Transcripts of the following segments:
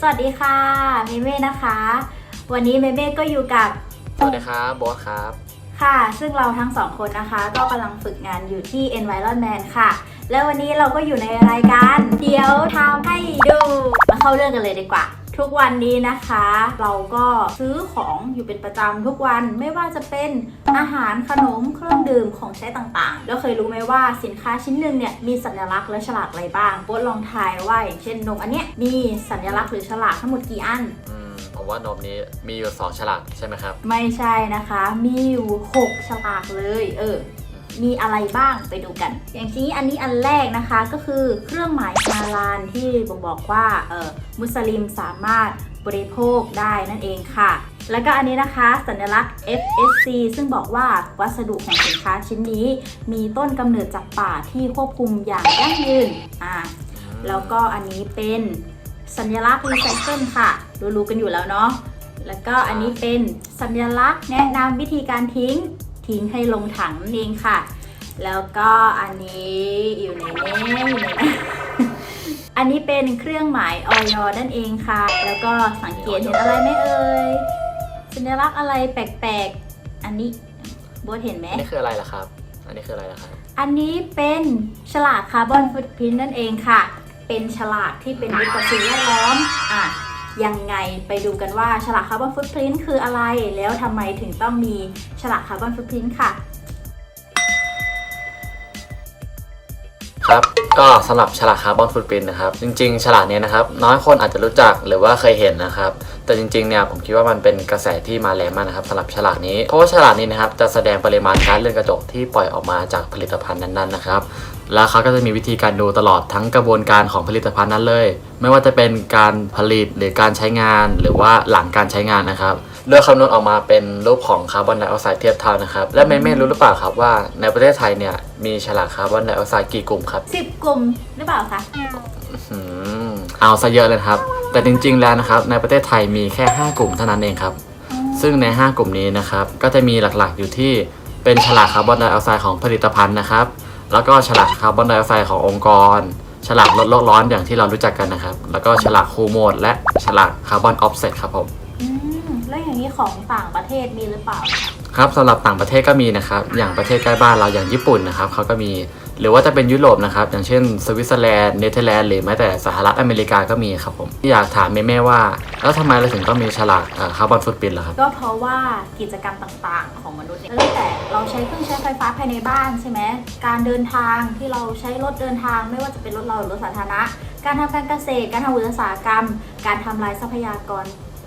สวัสดีค่ะเมเม่นะคะ วันนี้เมเม่ก็อยู่กับสวัสดีครับโบอสครับ ค่ะ ซึ่งเราทั้งสองคนนะคะ ก็กำลังฝึกงานอยู่ที่ Environment ค่ะ แล้ววันนี้เราก็อยู่ในรายการ เดี๋ยวทำให้ดู มาเข้าเรื่องกันเลยดีกว่า ทุกวันนี้นะคะ เราก็ซื้อของอยู่เป็นประจำทุกวันไม่ว่าจะเป็นอาหารขนมเครื่องดื่มของใช้ต่างๆ แล้วเคยรู้ไหมว่าสินค้าชิ้นหนึ่งเนี่ยมีสัญลักษณ์และฉลากอะไรบ้างโบทลองทายว่าอย่างเช่นนมอันเนี้ยมีสัญลักษณ์หรือฉลากทั้งหมดกี่อันอืมผมว่านมนี้มีอยู่สองฉลากใช่ไหมครับ ไม่ใช่นะคะ มีอยู่ 6 ฉลากเลย เออ มีอะไรบ้างไปดูกัน อย่างที่อันนี้อันแรกนะคะก็คือเครื่องหมายฮาลาลที่บ่งบอกว่าเออมุสลิมสามารถบริโภคได้นั่นเองค่ะ แล้วก็อันนี้นะคะ สัญลักษณ์ FSC ซึ่งบอกว่าวัสดุของสินค้าชิ้นนี้ มีต้นกำเนิดจากป่าที่ควบคุมอย่างยั่งยืนอ่าแล้วก็อันนี้เป็นสัญลักษณ์รีไซเคิลค่ะรู้ๆกันอยู่แล้วเนาะแล้วก็อันนี้เป็นสัญลักษณ์แนะนำวิธีการทิ้ง ทิ้งให้ลงถังนั่นเองค่ะ แล้วก็อันนี้อยู่ในนี้อยู่ในนี้อันนี้เป็นเครื่องหมายออยนั่นเองค่ะ แล้วก็สังเกตเห็นอะไรไหมเอ่ยสัญลักษณ์อะไรแปลกๆ อันนี้โบทเห็นไหม อันนี้คืออะไรล่ะครับ อันนี้คืออะไรล่ะครับ อันนี้เป็นฉลากคาร์บอนฟุตพิ้นนั่นเองค่ะ เป็นฉลากที่เป็นมิตรต่อสิ่งแวดล้อมอะ ยังไงไปดูกันว่าฉลากคาร์บอนฟุตพิ้นคืออะไร แล้วทำไมถึงต้องมีฉลากคาร์บอนฟุตพิ้นค่ะ ครับก็สำหรับฉลากคาร์บอนฟุตปรินนะครับ จริงๆ ฉลากเนี้ยนะครับ น้อยคนอาจจะรู้จักหรือว่าเคยเห็นนะครับ แต่จริงๆเนี่ยผมคิดว่ามันเป็นกระแสที่มาแรงมากนะครับสำหรับฉลากนี้เพราะว่าฉลากนี้นะครับจะแสดงปริมาณก๊าซเรือนกระจกที่ปล่อยออกมาจากผลิตภัณฑ์นั้นๆนะครับ แล้วเขาก็จะมีวิธีการดูตลอดทั้งกระบวนการของผลิตภัณฑ์นั้นเลย ไม่ว่าจะเป็นการผลิตหรือการใช้งานหรือว่าหลังการใช้งานนะครับโดยคำนวณออกมาเป็นรูปของคาร์บอนไดออกไซด์เทียบเท่านะครับ และเมย์ไม่รู้หรือเปล่าครับว่าในประเทศไทยเนี่ยมีฉลากคาร์บอนไดออกไซด์กี่กลุ่มครับ10กลุ่มหรือเปล่าคะอืมเอาซะเยอะเลยนะครับ แต่จริงๆแล้วนะครับในประเทศไทยมีแค่ 5 กลุ่มเท่านั้นเองครับ ซึ่งใน 5 กลุ่มนี้นะครับก็จะมีหลักๆอยู่ที่เป็นฉลากคาร์บอนไดออกไซด์ของผลิตภัณฑ์นะครับ แล้วก็ฉลากคาร์บอนไดออกไซด์ขององค์กร ฉลากลดโลกร้อนอย่างที่เรารู้จักกันนะครับ แล้วก็ฉลากคูโมด และฉลากคาร์บอนออฟเซ็ตครับผมอืมแล้วอย่างนี้ของต่างประเทศมีหรือเปล่า ครับสำหรับต่างประเทศก็มีนะครับ อย่างประเทศใกล้บ้านเราอย่างญี่ปุ่นนะครับเขาก็มี หรือว่าจะเป็นยุโรปนะครับ อย่างเช่น สวิตเซอร์แลนด์เนเธอร์แลนด์หรือแม้แต่สหรัฐอเมริกาก็มีครับผม อยากถามแม่ๆว่า แล้วทำไมเราถึงต้องมีฉลากคาร์บอนฟุตปินล่ะครับ ก็เพราะว่ากิจกรรมต่างๆ ของมนุษย์เนี่ยตั้งแต่เราใช้เครื่องใช้ไฟฟ้าภายในบ้านใช่ไหมการเดินทางที่เราใช้รถเดินทางไม่ว่าจะเป็นรถเราหรือรถสาธารณะ การทำการเกษตร การทำอุตสาหกรรม การทำลายทรัพยากร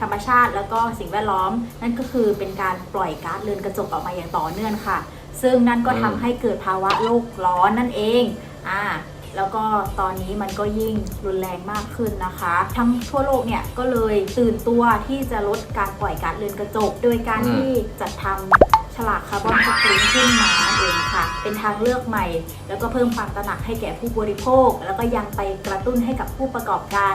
ธรรมชาติ แล้วก็สิ่งแวดล้อม นั่นก็คือเป็นการปล่อยก๊าซเรือนกระจกออกมาอย่างต่อเนื่องค่ะ ซึ่งนั่นก็ทำให้เกิดภาวะโลกร้อนนั่นเองอ่าแล้วก็ตอนนี้มันก็ยิ่งรุนแรงมากขึ้นนะคะ ทั้งทั่วโลกเนี่ยก็เลยตื่นตัวที่จะลดการปล่อยก๊าซเรือนกระจก โดยการอืมที่จัดทำฉลากคาร์บอนฟุตปรินท์ขึ้นมานั่นเองค่ะ เป็นทางเลือกใหม่ แล้วก็เพิ่มความตระหนักให้แก่ผู้บริโภค แล้วก็ยังไปกระตุ้นให้กับผู้ประกอบการ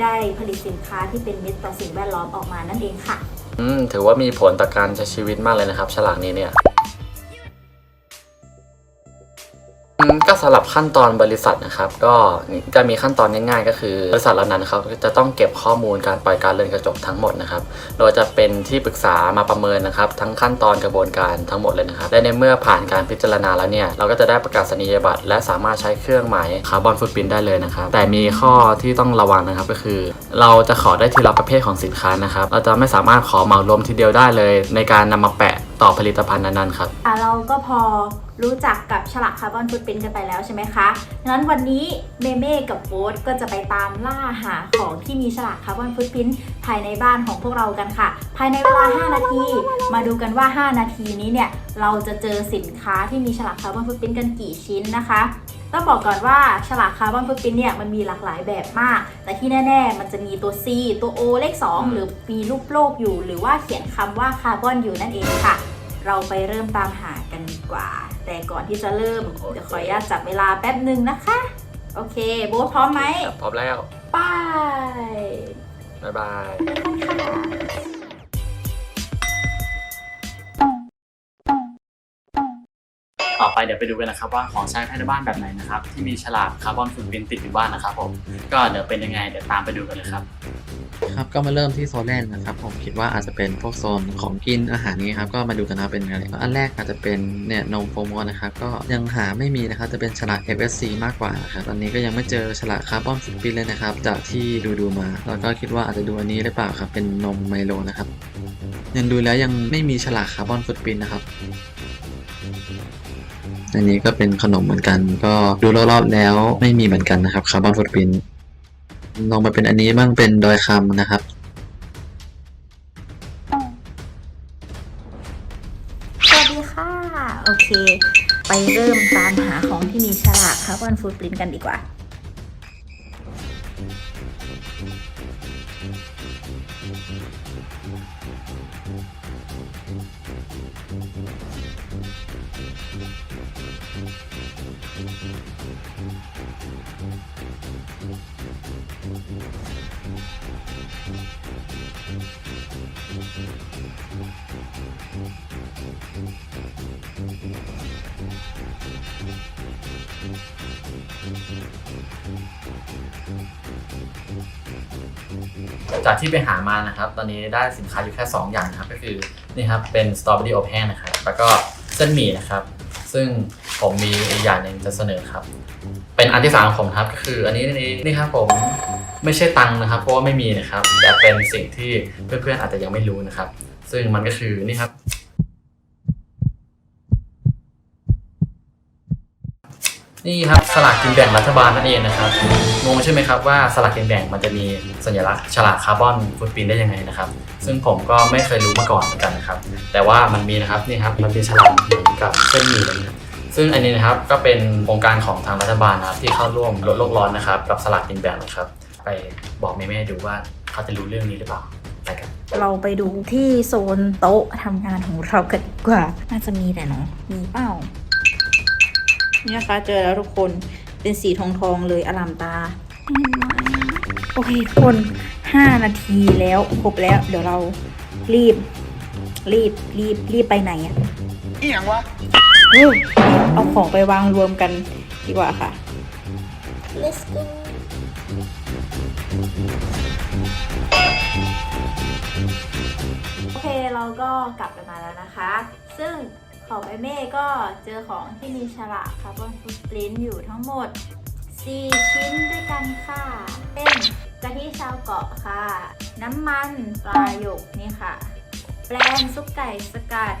ได้ผลิตสินค้าที่เป็นมิตรต่อสิ่งแวดล้อมออกมานั่นเองค่ะ อืมถือว่ามีผลต่อการใช้ชีวิตมากเลยนะครับ ฉลากนี้เนี่ย อืมก็สำหรับขั้นตอนบริษัทนะครับ ก็จะมีขั้นตอนง่ายๆ ก็คือบริษัทเหล่านั้นเขาจะต้องเก็บข้อมูลการปล่อยการเรือนกระจกทั้งหมดนะครับโดยจะเป็นที่ปรึกษามาประเมินนะครับ ทั้งขั้นตอนกระบวนการทั้งหมดเลยนะครับและในเมื่อผ่านการพิจารณาแล้วเนี่ยเราก็จะได้ประกาศนียบัตร และสามารถใช้เครื่องหมายคาร์บอนฟุตปรินได้เลยนะครับแต่มีข้อที่ต้องระวังนะครับก็คือ เราจะขอได้ทีละประเภทของสินค้านะครับ เราจะไม่สามารถขอเหมารวมทีเดียวได้เลย ในการนำมาแปะ ต่อผลิตภัณฑ์นั้นๆครับ อะเราก็พอรู้จักกับฉลากคาร์บอนฟุตปรินท์กันไปแล้วใช่ไหมคะงั้นวันนี้เมเม่กับโบ๊ทก็จะไปตามล่าหาของที่มีฉลากคาร์บอนฟุตปรินท์ภายในบ้านของพวกเรากันค่ะ ภายในเวลา 5 นาที มาดูกันว่า 5 นาทีนี้เนี่ยเราจะเจอสินค้าที่มีฉลากคาร์บอนฟุตปรินท์กันกี่ชิ้นนะคะต้องบอกก่อนว่าฉลากคาร์บอนฟุตปรินท์เนี่ยมันมีหลากหลายแบบมาก แต่ที่แน่ ๆ มันจะมีตัว C ตัว O เลข 2 หรือมีรูปโลกอยู่ หรือว่าเขียนคำว่าคาร์บอนอยู่นั่นเองค่ะ เราไปเริ่มตามหากันดีกว่า แต่ก่อนที่จะเริ่มโอเคเดี๋ยวขออนุญาตจับเวลาแป๊บหนึ่งนะคะ โอเค โบ๊ทพร้อมไหมครับพร้อมแล้วไป้ายบ๊ายบาย ต่อไปเดี๋ยวไปดูกันนะครับว่าของใช้ภายในบ้านแบบไหนนะครับที่มีฉลากคาร์บอนฟุตปรินท์ติดอยู่บ้านนะครับผมก็เดี๋ยวเป็นยังไงเดี๋ยวตามไปดูกันเลยครับนะ ครับก็มาเริ่มที่โซนแรกนะครับผมคิดว่าอาจจะเป็นพวกโซนของกินอาหารนี้ครับก็มาดูกันนะเป็นอะไรอันแรกอาจจะเป็นเนี่ยนมโฟมอนะครับก็ยังหาไม่มีนะครับจะเป็นฉลาก FSC มากกว่าครับตอนนี้ก็ยังไม่เจอฉลากคาร์บอนฟุตพิ้นเลยนะครับจากที่ดูดูมา แล้วก็คิดว่าอาจจะดูอันนี้หรือเปล่าครับเป็นนมไมโลนะครับยังดูแล้วยังไม่มีฉลากคาร์บอนฟุตพิ้นนะครับอันนี้ก็เป็นขนมเหมือนกัน ก็ดูรอบๆแล้วไม่มีเหมือนกันนะครับคาร์บอนฟุตพิ้น ลองมาเป็นอันนี้บ้างเป็นดอยคำนะครับ สวัสดีค่ะ โอเค ไปเริ่มตามหาของที่มีฉลากคาร์บอนฟูดปรินกันดีกว่า จากที่ไปหามานะครับ ตอนนี้ได้สินค้าอยู่แค่ 2 อย่างนะครับ ก็คือนี่ครับเป็นสตรอเบอรี่อบแห้งนะครับ แล้วก็เส้นหมี่นะครับ ซึ่งผมมีอีกอย่างหนึ่งจะเสนอครับ เป็นอันที่สามของผมครับก็คืออันนี้นี่นี่ครับผมไม่ใช่ตังค์นะครับ เพราะว่าไม่มีนะครับ แต่เป็นสิ่งที่เพื่อนๆอาจจะยังไม่รู้นะครับ ซึ่งมันก็คือนี่ครับ นี่ครับสลากกินแบ่งรัฐบาลนั่นเองนะครับงงใช่ไหมครับว่าสลากกินแบ่งมันจะมีสัญลักษณ์ฉลากคาร์บอนฟุตปรินได้ยังไงนะครับ ซึ่งผมก็ไม่เคยรู้มาก่อนเหมือนกันนะครับ แต่ว่ามันมีนะครับนี่ครับมันเป็นฉลากเหมือนกับเส้นหมี่เลยนะครับซึ่งอันนี้นะครับก็เป็นโครงการของทางรัฐบาลนะครับที่เข้าร่วมลดโลกร้อนนะครับกับสลากกินแบ่งนะครับ ไปบอกแม่ๆดูว่าเขาจะรู้เรื่องนี้หรือเปล่าไปกัน เราไปดูที่โซนโต๊ะทำงานของเรากันดีกว่าน่าจะมีแต่เนาะมีเปล่า นี่นะคะเจอแล้วทุกคนเป็นสีทองทองๆเลยอลามตา โอเคทุกคน5นาทีแล้วครบแล้ว เดี๋ยวเรารีบ รีบรีบรีบไปไหนอะอีหยังวะเฮ้ยเอาของไปวางรวมกันดีกว่าค่ะ Let's go โอเคเราก็กลับกันมาแล้วนะคะ ซึ่ง ของไอเม่ก็เจอของที่มีฉลากคาร์บอนฟุตปรินต์อยู่ทั้งหมด 4 ชิ้นด้วยกันค่ะ เป็นกะทิชาวเกาะค่ะ น้ำมันปลาหยกนี่ค่ะ แปลงซุปไก่สกัด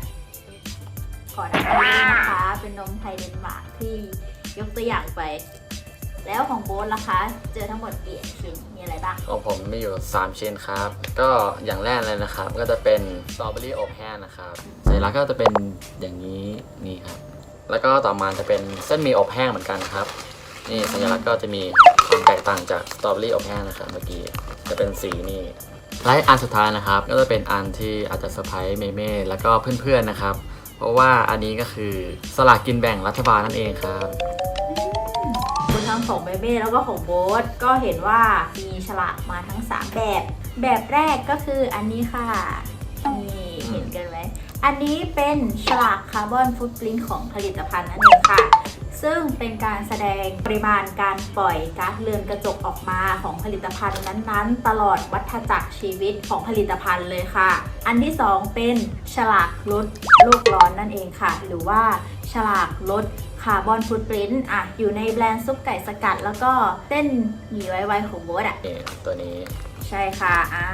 ขอน้ำด้วยนะคะ เป็นนมไทยเดนมาร์กที่ยกตัวอย่างไป แล้วของโบ๊ทล่ะคะ เจอทั้งหมดกี่ชิ้นมีอะไรบ้าง ของผมมีอยู่ 3 ชิ้นครับ ก็อย่างแรกเลยนะครับ ก็จะเป็นสตรอเบอรี่อบแห้งนะครับสัญลักษณ์ก็จะเป็นอย่างนี้นี่ครับ แล้วก็ต่อมาจะเป็นเส้นหมี่อบแห้งเหมือนกันครับ นี่สัญลักษณ์ก็จะมีความแตกต่างจากสตรอเบอรี่อบแห้งนะครับเมื่อกี้ จะเป็นสีนี่และอันสุดท้ายนะครับ ก็จะเป็นอันที่อาจจะเซอร์ไพรส์เมเม่แล้วก็เพื่อนๆนะครับ เพราะว่าอันนี้ก็คือสลากกินแบ่งรัฐบาลนั่นเองครับ ทั้งของเบเบ้แล้วก็ของโบ๊ทก็เห็นว่ามีฉลากมาทั้ง 3 แบบ แบบแรกก็คืออันนี้ค่ะนี่เห็นกันไหมอันนี้เป็นฉลากคาร์บอนฟุตปรินท์ของผลิตภัณฑ์นั่นเองค่ะ ซึ่งเป็นการแสดงปริมาณการปล่อยก๊าซเรือนกระจกออกมาของผลิตภัณฑ์นั้นๆ ตลอดวัฏจักรชีวิตของผลิตภัณฑ์เลยค่ะ อันที่ 2 เป็นฉลากลดโลกร้อนนั่นเองค่ะ หรือว่าฉลากลดคาร์บอนฟุตปรินท์อะ อยู่ในแบรนด์ซุปไก่สกัด แล้วก็เส้นหมี่ไวๆของโบ๊ทอะ นี่ตัวนี้ ใช่ค่ะ อ่า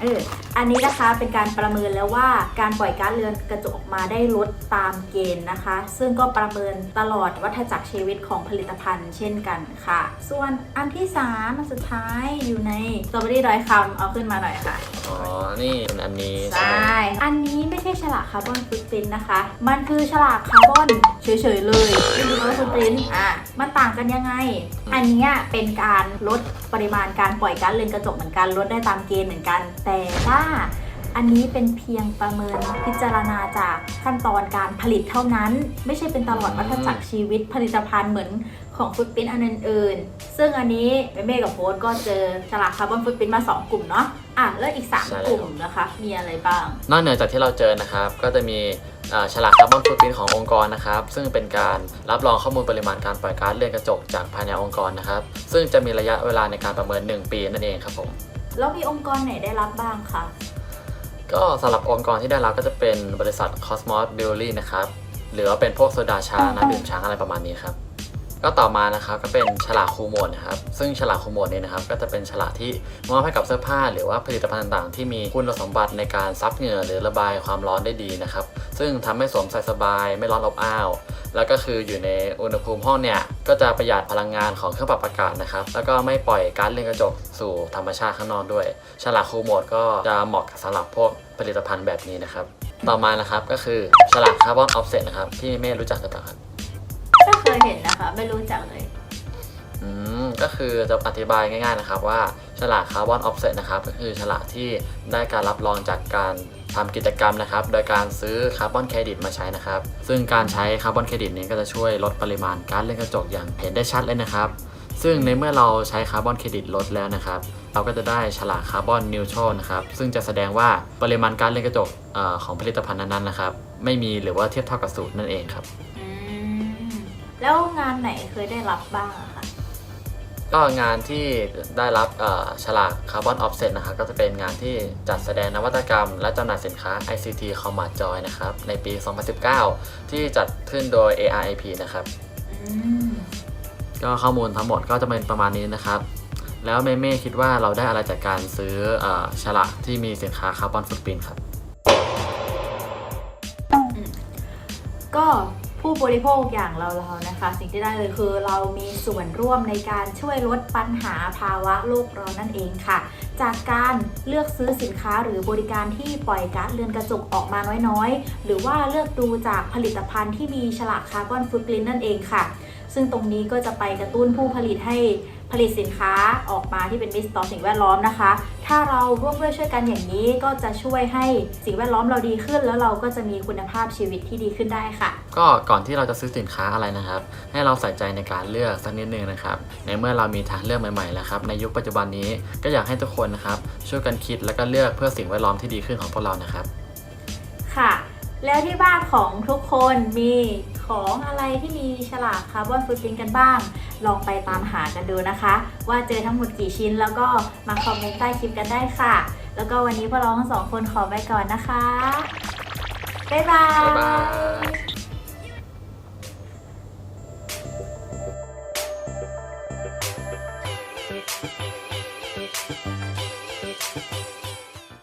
เออ อันนี้นะคะเป็นการประเมินแล้วว่าการปล่อยก๊าซเรือนกระจกออกมาได้ลดตามเกณฑ์นะคะ ซึ่งก็ประเมินตลอดวัฏจักรชีวิตของผลิตภัณฑ์เช่นกันค่ะ ส่วนอันที่3อันสุดท้ายอยู่ในสตรอเบอรี่ดอยคำเอาขึ้นมาหน่อยค่ะ อ๋อ นี่เป็นอันนี้ใชใช่ไหม่อันนี้ไม่ใช่ฉลากคาร์บอนฟุตปรินท์นะคะ มันคือฉลากคาร์บอนเฉยๆเลยไม่มีคาร์บอนฟุตปรินท์อะ มันต่างกันยังไง อันเนี้ยเป็นการลด ปริมาณการปล่อยก๊าซเรือนกระจกเหมือนกันลดได้ตามเกณฑ์เหมือนกัน แต่ว่าอันนี้เป็นเพียงประเมินพิจารณาจากขั้นตอนการผลิตเท่านั้น ไม่ใช่เป็นตลอดวัฏจักรชีวิตผลิตภัณฑ์เหมือนของฟุตปรินอันอื่นๆ ซึ่งอันนี้เมเม่กับโฟสก็เจอฉลากคาร์บอนฟุตปรินมาสองกลุ่มเนาะอะแล้วอีกสามกลุ่มนะคะ มีอะไรบ้าง นอกเหนือจากที่เราเจอนะครับ ก็จะมี ฉลากคาร์บอนฟุตปรินท์ขององค์กรนะครับ ซึ่งเป็นการรับรองข้อมูลปริมาณการปล่อยก๊าซเรือนกระจกจากภายในองค์กรนะครับ ซึ่งจะมีระยะเวลาในการประเมิน 1 ปีนั่นเองครับผม แล้วมีองค์กรไหนได้รับบ้างคะก็สำหรับองค์กรที่ได้รับก็จะเป็นบริษัท Cosmos Brewery นะครับ หรือว่าเป็นพวกโซดาช้างน้ำดื่มช้างอะไรประมาณนี้ครับ ก็ต่อมานะครับก็เป็นฉลากคูโมดนะครับซึ่งฉลากคูโมดเนี่ยนะครับก็จะเป็นฉลากที่มอบให้กับเสื้อผ้า หรือว่าผลิตภัณฑ์ต่างๆ ที่มีคุณสมบัติในการซับเหงื่อหรือระบายความร้อนได้ดีนะครับซึ่งทำให้สวมใส่สบายไม่ร้อนอบอ้าว แล้วก็คืออยู่ในอุณหภูมิห้องเนี่ยก็จะประหยัดพลังงานของเครื่องปรับอากาศนะครับแล้วก็ไม่ปล่อยก๊าซเรือนกระจกสู่ธรรมชาติข้างนอกด้วย ฉลากคูโมดก็จะเหมาะสำหรับพวกผลิตภัณฑ์แบบนี้นะครับต่อมานะครับก็คือฉลากคาร์บอนออฟเซ็ตนะครับพี่เมย์รู้จักหรือเปล่าครับ ยเห็นนะคะ ไม่รู้จักเลย อืมก็คือจะอธิบายง่ายๆนะครับว่าฉลากคาร์บอนออฟเซ็ตนะครับก็คือฉลากที่ได้การรับรองจากการทำกิจกรรมนะครับ โดยการซื้อคาร์บอนเครดิตมาใช้นะครับ ซึ่งการใช้คาร์บอนเครดิตนี้ก็จะช่วยลดปริมาณก๊าซเรือนกระจกอย่างเห็นได้ชัดเลยนะครับ ซึ่งในเมื่อเราใช้คาร์บอนเครดิตลดแล้วนะครับ เราก็จะได้ฉลากคาร์บอนนิวทรัลนะครับ ซึ่งจะแสดงว่าปริมาณก๊าซเรือนกระจกอของผลิตภัณฑ์นั้นๆนะครับ ไม่มีหรือว่าเทียบเท่ากับศูนย์นั่นเองครับ แล้วงานไหนเคยได้รับบ้างอะคะก็งานที่ได้รับเอ่อฉลากคาร์บอนออฟเซ็ตนะครับก็จะเป็นงานที่จัดแสดงนวัตกรรม และจำหน่ายสินค้า ICT Combat Joy นะครับ ในปี 2019 ที่จัดขึ้นโดย ARIP นะครับ อืมก็ข้อมูลทั้งหมดก็จะเป็นประมาณนี้นะครับ แล้วเมเม่คิดว่าเราได้อะไรจากการซื้อเออฉลากที่มีสินค้าคาร์บอนฟุตปรินครับ ก็ ผู้บริโภคอย่างเราเราๆนะคะ สิ่งที่ได้เลยคือเรามีส่วนร่วมในการช่วยลดปัญหาภาวะโลกร้อนนั่นเองค่ะ จากการเลือกซื้อสินค้าหรือบริการที่ปล่อยก๊าซเรือนกระจกออกมาน้อยๆ หรือว่าเลือกดูจากผลิตภัณฑ์ที่มีฉลากคาร์บอนฟุตปรินนั่นเองค่ะ ซึ่งตรงนี้ก็จะไปกระตุ้นผู้ผลิตให้ ผลิตสินค้าออกมาที่เป็นมิตรต่อสิ่งแวดล้อมนะคะ ถ้าเราร่วมด้วยช่วยกันอย่างนี้ก็จะช่วยให้สิ่งแวดล้อมเราดีขึ้น แล้วเราก็จะมีคุณภาพชีวิตที่ดีขึ้นได้ค่ะ ก็ก่อนที่เราจะซื้อสินค้าอะไรนะครับ ให้เราใส่ใจในการเลือกสักนิดนึงนะครับ ในเมื่อเรามีทางเลือกใหม่ๆแล้วครับในยุคปัจจุบันนี้ก็อยากให้ทุกคนนะครับช่วยกันคิดแล้วก็เลือกเพื่อสิ่งแวดล้อมที่ดีขึ้นของพวกเรานะครับ ค่ะ แล้วที่บ้านของทุกคนมี ของอะไรที่มีฉลากคาร์บอนฟุตพิ้นกันบ้าง ลองไปตามหากันดูนะคะ ว่าเจอทั้งหมดกี่ชิ้น แล้วก็มาคอมเมนต์ใต้คลิปกันได้ค่ะ แล้วก็วันนี้พวกเราทั้งสองคนขอไปก่อนนะคะ บ๊ายบายบ๊ายบาย